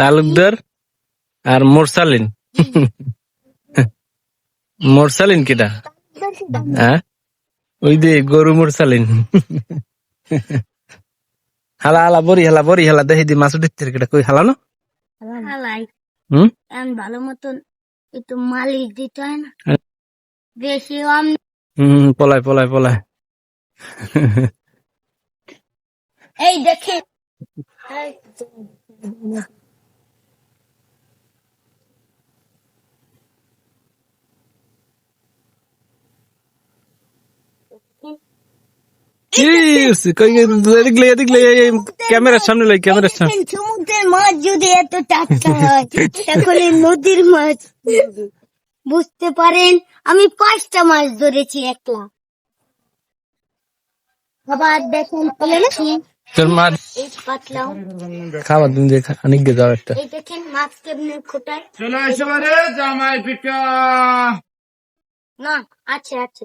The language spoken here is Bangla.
তালুকদার আর মোরসালিন। মোরসালিন কেটা? হ্যাঁ? ওই যে গরু মোরসালিন। হালা হালা বরি হালা বরি হালা দেখি দি মাছ উঠিতে কেটা। কই হালানো হালাই। হুম? ভালো মতন একটু মালিশ দিতে হয় না? হ্যাঁ। বেশি হুম পলায় পলায় পলায়। এই দেখে কি হইছে? কই দেখলে দেখলে ক্যামেরার সামনে লাই ক্যামেরার সামনে। সমুদ্রের মাছ যদি এত টাটকা হয় তাহলে নদীর মাছ বুঝতে পারেন আমি পাঁচটা মাছ ধরেছি একলা। আবার দেখেন তোর মা এই খাবার তুমি যে অনেক গে যাও একটা। দেখেন মাছ কেমনে খোটায় চলে আসে জামাই পিঠা। না আছে।